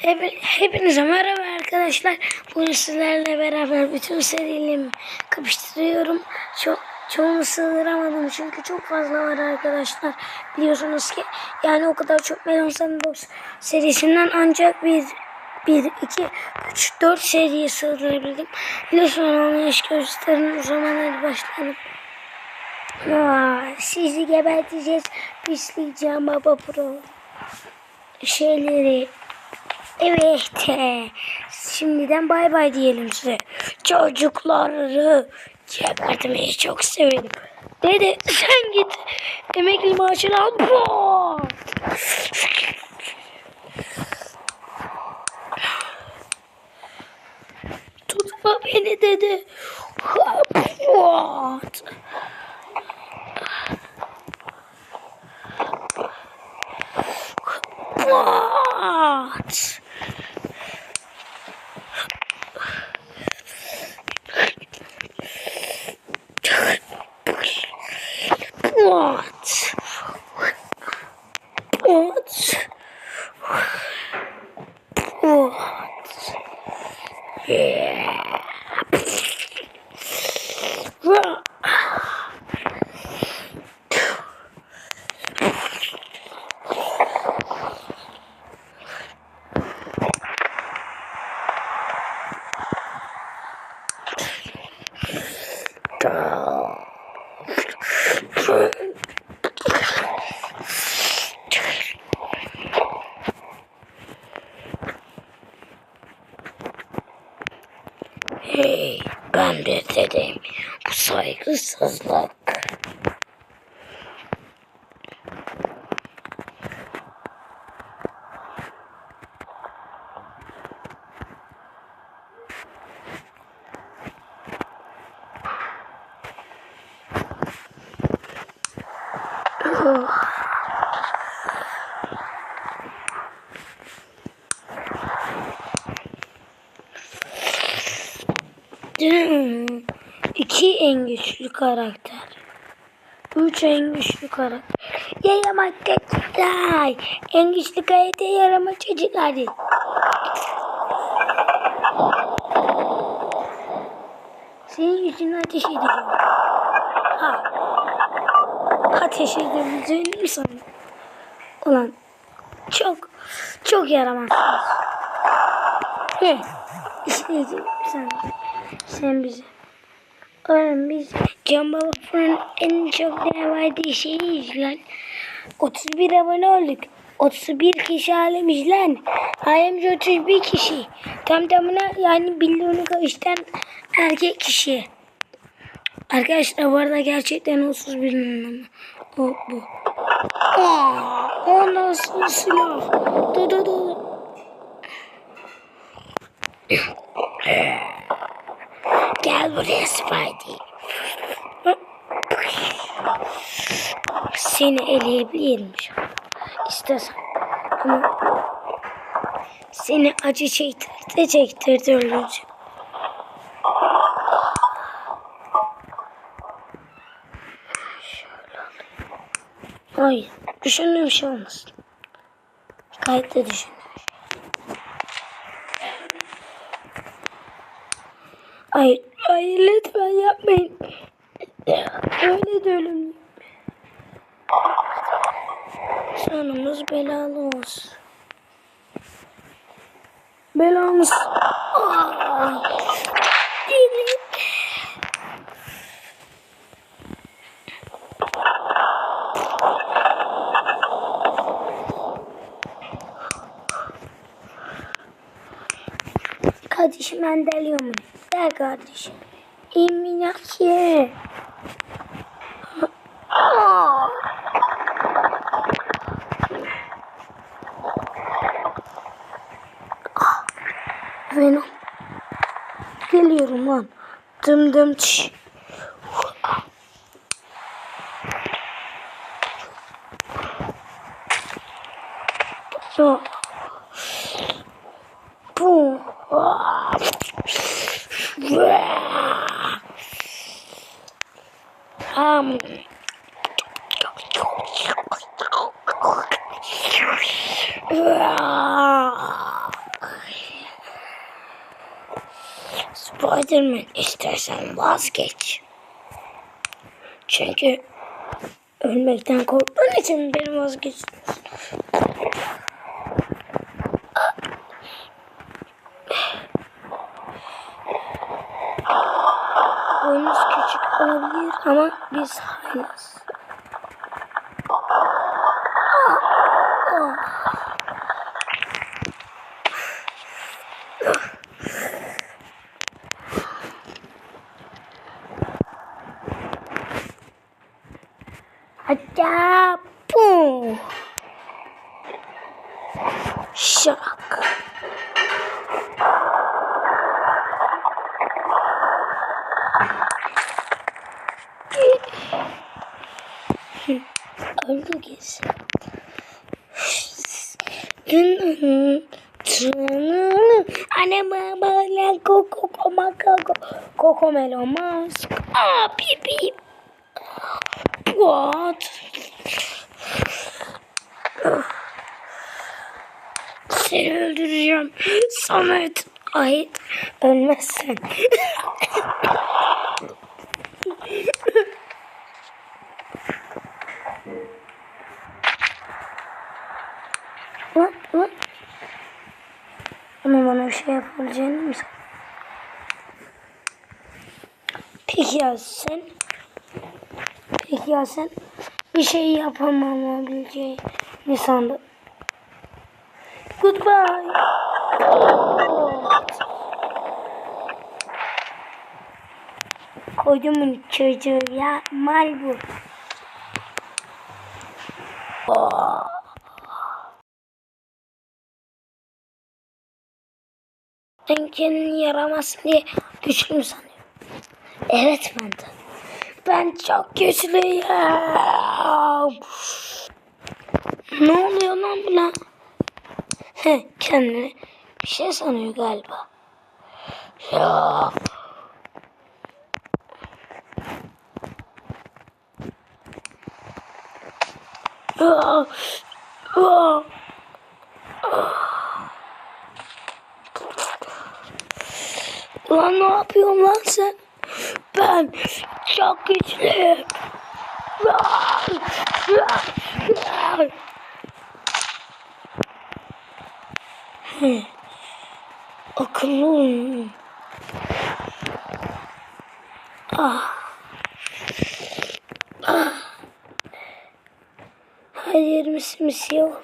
Hep, hepinize merhaba arkadaşlar. Bugün sizlerle beraber bütün serilerimi kapıştırıyorum. Çok çoğunu sığdıramadım çünkü çok fazla var arkadaşlar. Biliyorsunuz ki yani o kadar çok Melon Sandbox serisinden ancak bir 1, 2, 3, 4 seriyi sığdırabildim. Lütfen anlayış gösterin o zaman hadi başlayalım. Aa, sizi geberteceğiz. Pisleyeceğim baba pro. Şeyleri Evet. Şimdiden bay bay diyelim size. Çocukları gebertmeyi çok severim. Dede sen git. Emekli maaşını al. Tutma beni dede. What? benim bu saygısızlık. Dun. 2 en güçlü karakter. 3 en güçlü karakter. Yaramak çocuklar. En güçlü karakter yaramak çocuklar. Senin yüzünü ateş edeceğim. Ha. Ateş edebileceğini mi sandın? Ulan çok çok yaramazsın. He. İşte sen sen bize. Oğlum biz Can Fırın en çok değer verdiği şeyiyiz lan. 31 abone olduk. 31 kişi alemiş lan. Alemci 31 kişi. Tam tamına yani milyonu karıştıran erkek kişi. Arkadaşlar bu arada gerçekten 31 numara. O bu. Aa, o nasıl silah? Dur dur dur. Buraya Spidey. Seni eleyebilirim şu an. İstersen. Ama seni acı çektirdi çektirdi öleceğim. Hayır. Düşündüğüm şey olmasın. Gayet de düşündüğüm Hayır, hayır lütfen yapmayın. Öyle de ölüm. Sonumuz belalı olsun. Belamız. Kardeşim ben deliyorum. Gel kardeşim. Eminaki. Ah. Venom. Geliyorum lan. Dım dım çş. So. Boom. Ah. Um. Spiderman istersen vazgeç. Çünkü ölmekten korktuğun için benim vazgeçtim. Boyumuz küçük olabilir ama biz haylaz. Hatta Acha! Boom! Shock! Öldürüz. Anne bana koko koko koko melomaz. Aa ah, pip pip. What? Seni öldüreceğim. Samet. Ay ölmezsen. Lan lan. Ama bana bir şey yapabileceğini mi Peki ya sen? Peki ya sen? Bir şey yapamayabileceğini sandın. Goodbye. Kodumun çocuğu ya mal bu. Sen kendini yaramazsın diye güçlü mü sanıyorsun? Evet ben de. Ben çok güçlüyüm. Ne oluyor lan buna? He, kendini bir şey sanıyor galiba. Ya. Ya. Ya. Ulan ne yapıyorsun lan sen? Ben çok güçlüyüm. Hı. Akıllı olun. Ah. Ah. Hayır misimsi oldu.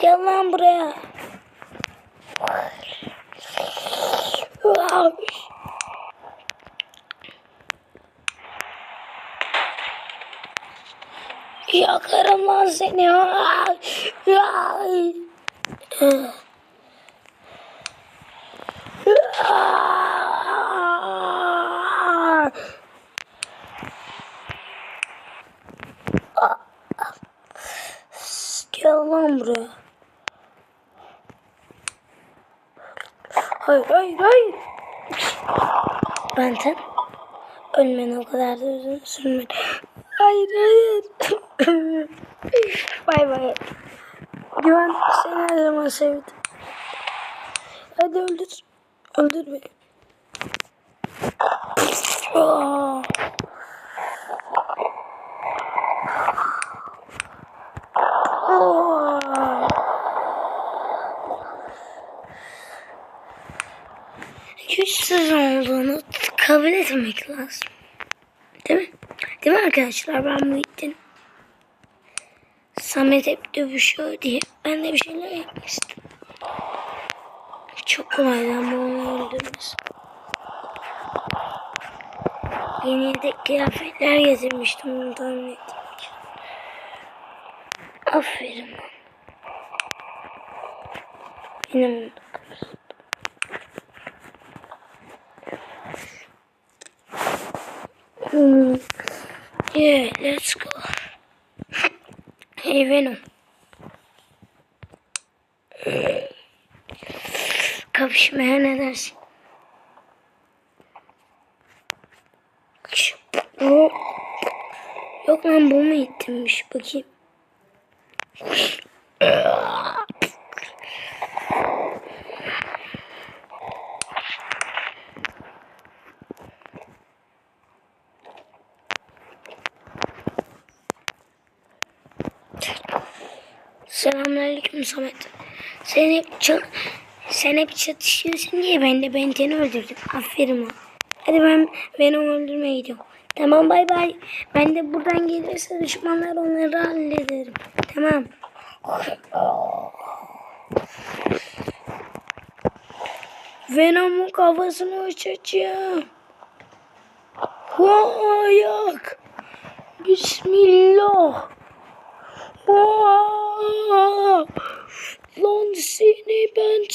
Gel lan buraya. Ah. Yakarım lan seni. Ay, ay. Gel lan buraya. Hayır hayır hayır. Benden ölmen o kadar da uzun sürmedi. Hayır hayır. Bay bay. Güven seni her zaman sevdim. Hadi öldür. Öldür beni. Aa. Aa. Güçsüz olduğunu kabul etmek lazım. Değil mi? Değil mi arkadaşlar? Ben Muhittin. Samet hep dövüşüyor diye ben de bir şeyler yapmak istedim. Çok kolay bu onu öldürmesi. Yeni de kıyafetler getirmiştim onu tahmin. Aferin lan. Benim Hmm. Hey Venom. Kapışmaya ne dersin? O... Yok lan bu mu ittirmiş bakayım. Samet. Sen hep, ça- sen hep çatışıyorsun diye ben de Benten'i öldürdüm. Aferin ona. Hadi ben Venom öldürmeye gidiyorum. Tamam bay bay. Ben de buradan gelirse düşmanlar onları hallederim. Tamam. Venom'un kafasını uçacağım. Ayak. Bismillah. Aa! Ben.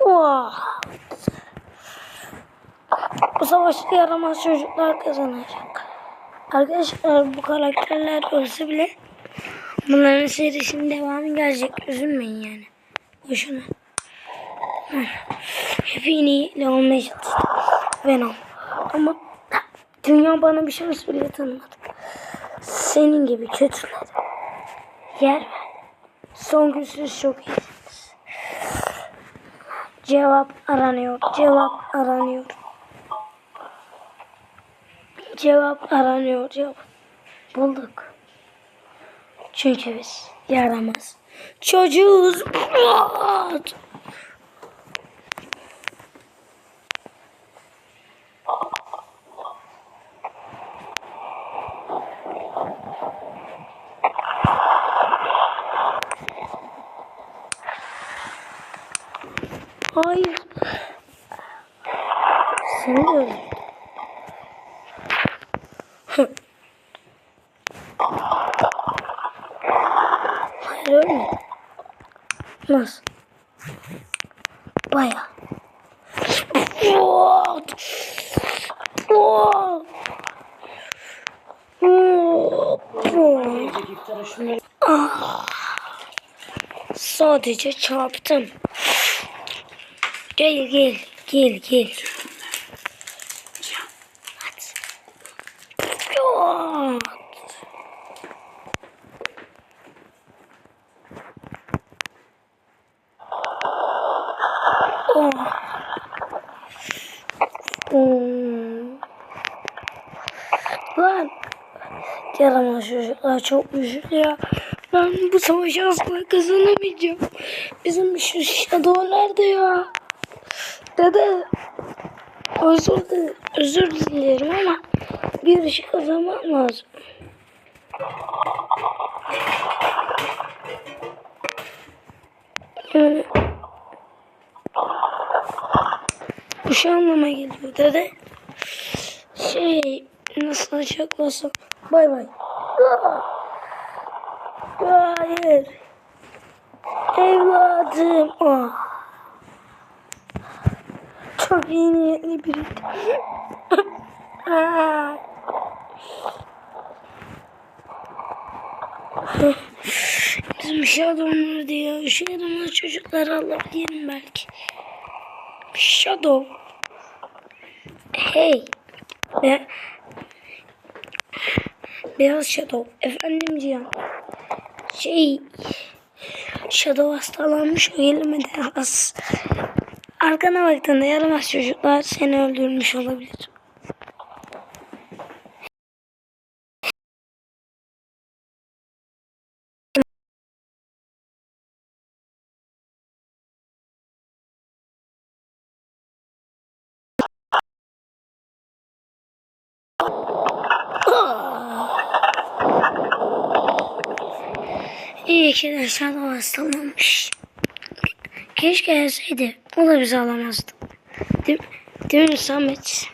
Oh. Bu savaşta yaramaz çocuklar kazanacak. Arkadaşlar bu karakterler ölse bile bunların serisinin devamı gelecek. Üzülmeyin yani. Boşuna. Hep iğneyle olmaya. Venom. Ama dünya bana bir şans bile tanımadı. Senin gibi kötüler. Yer ver. Son güçsüz çok iyisiniz. Cevap aranıyor. Cevap aranıyor. Cevap aranıyor. Cevap. Bulduk. Çünkü biz yaramaz. Çocuğuz. Hayır. Seni de öyle. Hı. Hayır ölme. Nasıl? Baya. What? Sadece çarptım. Gel gel gel gel. Hadi. What? Oh. Hmm. Lan. Yaramaz çocuklar çok güçlü. Ben bu savaşı asla kazanamayacağım. Bizim şu Shadow nerede ya? Dede. Özür, dilerim, özür dilerim ama bir işi kazanmam lazım. Yani bu şu anlama geliyor dede. Şey nasıl açıklasam. Bay bay. Hayır. Evladım. Ah. Çok iyi niyetli. Ah. Bizim nerede ya? Şu yaramaz çocukları alabilirim belki. Shadow. Hey. Be Beyaz Shadow. Efendim Cihan. Şey. Shadow hastalanmış o gelemedi az. Arkana baktığında yaramaz çocuklar seni öldürmüş olabilir. İyi ki de Shadow hastalanmış. Keşke gelseydi. O da bizi alamazdı. Değil, değil mi Samet?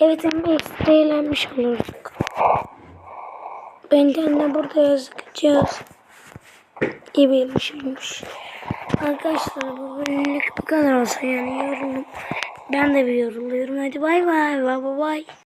Evet ama ekstra eğlenmiş olurduk. Benden de burada yazacağız. Gibi bir şeymiş. Arkadaşlar bu bölümlük bu kadar olsa yani yorulun. Ben de bir yoruluyorum. Hadi bay bay. Bay bay.